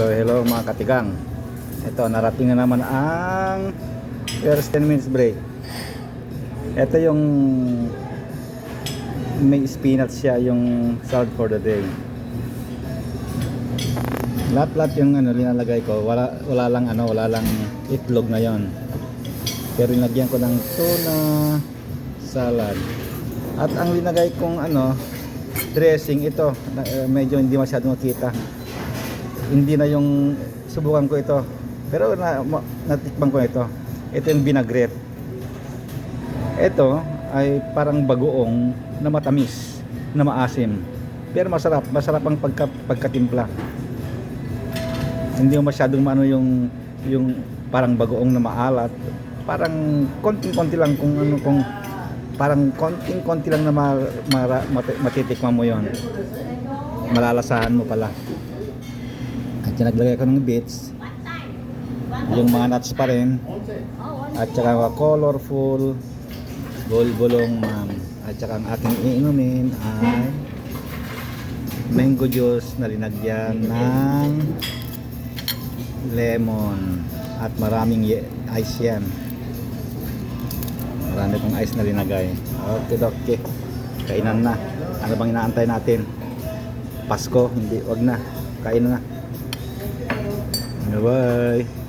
Hello, hello mga katigang. Ito, narating na naman ang first 10 minutes break. Ito yung may spinach siya yung salad for the day. Lahat-lahat yung ano linalagay ko, wala wala lang ano, wala lang itlog ngayon. Pero nilagyan ko ng tuna salad. At ang linagay kong ano dressing ito, eh, medyo hindi masyadong makita hindi na yung subukan ko ito. Pero na, ma- natikman ko ito. Ito yung vinaigrette. Ito ay parang bagoong na matamis na maasim. Pero masarap masarap ang pagka, pagkatimpla. Hindi mo masyadong maano yung yung parang bagoong na maalat. Parang konting-konti lang kung ano kung parang konting-konti lang na ma, mati- matitikman mo yon malalasahan mo pala at yan, naglagay ko ng bits. Yung mga nuts pa rin. At saka colorful bulbulong ma'am. At saka ang aking iinumin ay mango juice na linagyan ng lemon. At maraming ice yan. Marami kong ice na linagay. Okay, okay. Kainan na. Ano bang inaantay natin? Pasko? Hindi, wag na. Kain na. Bye-bye.